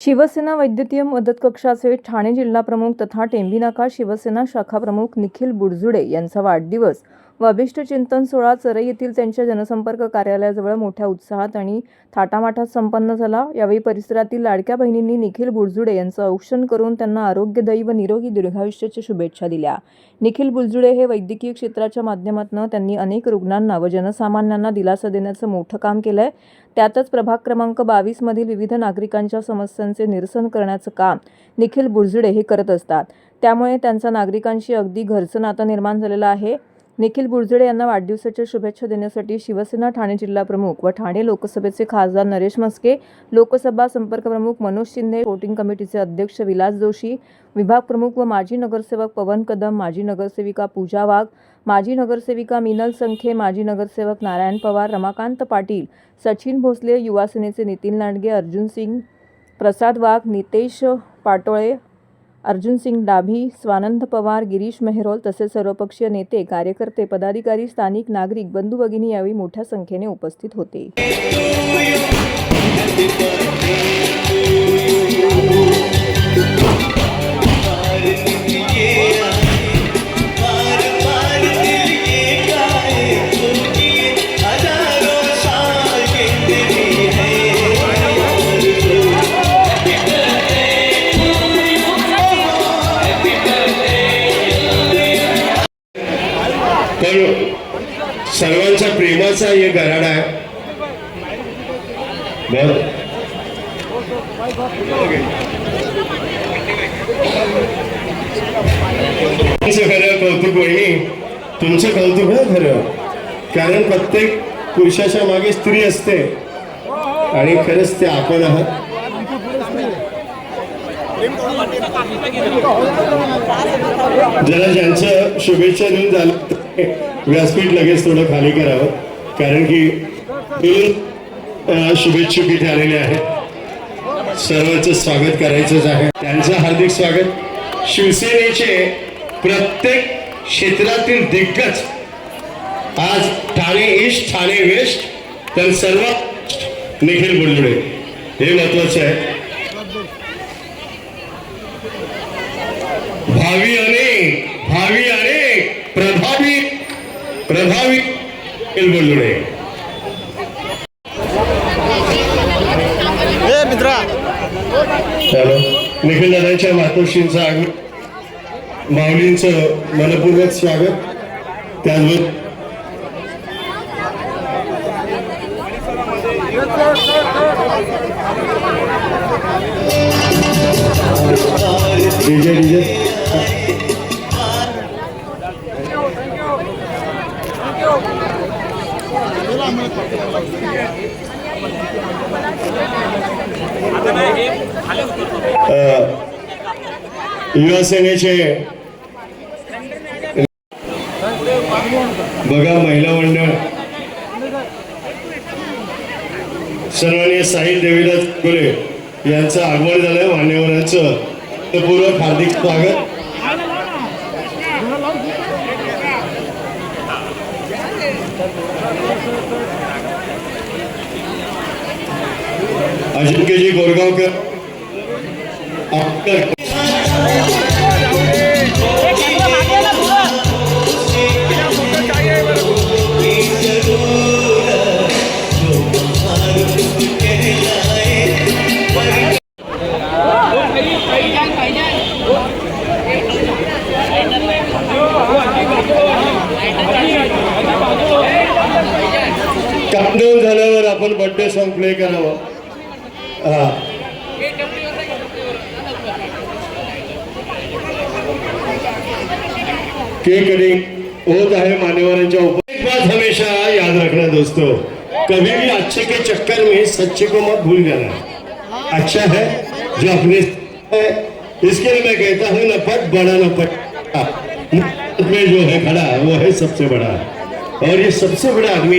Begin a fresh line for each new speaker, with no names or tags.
शिवसेना वैद्यकीय मदत कक्षाचे ठाणे जिल्हाप्रमुख तथा टेंभीनाका शिवसेना शाखाप्रमुख निखिल बुडजुडे यांचा वाढदिवस व चिंतन सोहळा चरई येथील त्यांच्या जनसंपर्क कार्यालयाजवळ मोठ्या उत्साहात आणि थाटामाटात संपन्न झाला. यावेळी परिसरातील लाडक्या बहिणींनी निखिल बुडजुडे यांचं औक्षण करून त्यांना आरोग्यदायी व निरोगी दीर्घायुष्याच्या शुभेच्छा दिल्या. निखिल बुलजुडे हे वैद्यकीय क्षेत्राच्या माध्यमातून त्यांनी अनेक रुग्णांना व जनसामान्यांना दिलासा देण्याचं मोठं काम केलं आहे त्यातच प्रभाग क्रमांक बावीसमधील विविध नागरिकांच्या समस्यांचे निरसन करण्याचं काम निखिल बुरजुडे हे करत असतात. त्यामुळे त्यांचा नागरिकांशी अगदी घरचं नातं निर्माण झालेलं आहे. निखिल बुरजडे यांना वाढदिवसाच्या शुभेच्छा देण्यासाठी शिवसेना ठाणे जिल्हा प्रमुख व ठाणे लोकसभेचे खासदार नरेश मस्के लोकसभा संपर्क प्रमुख मनोज शिंदे वोटिंग कमिटीचे अध्यक्ष विलास जोशी विभाग प्रमुख व माजी नगरसेवक पवन कदम माजी नगरसेविका पूजा वाघ माजी नगरसेविका मिनल संखे माजी नगरसेवक नारायण पवार रमाकांत पाटील सचिन भोसले युवासेनेचे नितीन लांडगे अर्जुन सिंग प्रसाद वाघ नितेश पाटोळे अर्जुन सिंग डाभी स्वानंद पवार गिरीश मेहरोल तसेच सर्वपक्षीय नेते कार्यकर्ते पदाधिकारी स्थानिक नागरिक बंधू भगिनी यावेळी मोठ्या संख्येने उपस्थित होते.
पण सर्वांच्या प्रेमाचा हे गराडा आहे. बर. तुमचं खरं कौतुक वहिनी तुमचं कौतुक आहे खरं. कारण प्रत्येक पुरुषाच्या मागे स्त्री असते. आणि खरंच ते आपण आहात. जरा ज्यांचं शुभेच्छा देऊन झालं. व्यासपीठ लगेच थोडं खाली करावं. कारण की दोन शुभेच्छुक इथे आलेले आहेत. सर्वांचं स्वागत करायचंच आहे. त्यांचं हार्दिक स्वागत. शिवसेनेचे प्रत्येक क्षेत्रातील दिग्गज आज ठाणे ईस्ट ठाणे वेस्ट तर सर्व निखिल बुलबुडे हे महत्वाचं आहे. भावी अनेक भावी अनेक प्रभावी प्रभावी
मित्रा.
चलो निखिल दादांच्या मातोश्रींचं आगमन माऊलींचं मनपूर्वक स्वागत. त्याचबरोबर डीजे डीजे युवासेनेचे बघा महिला मंडळ. सन्माननीय साहिल देवीदास फुले यांचं आगमन झालंय मान्यवरांचं. पूर्वक हार्दिक स्वागत. अजिंक्यजी गोरगावकर काउंटडाऊन झाल्यावर आपण बर्थडे सॉन्ग प्ले करावं. हा. केक कटिंग होत आहे मान्यवरांच्या बात हमेशा याद रखना दोस्तों. कभी भी अच्छे के चक्कर में सच्चे को मत भूल जाना। अच्छा है जो अपने इसके लिए मैं कहता हूँ, न पट बड़ा, न पट में जो है खड़ा, वो है सबसे बड़ा। और ये सबसे बड़ा आदमी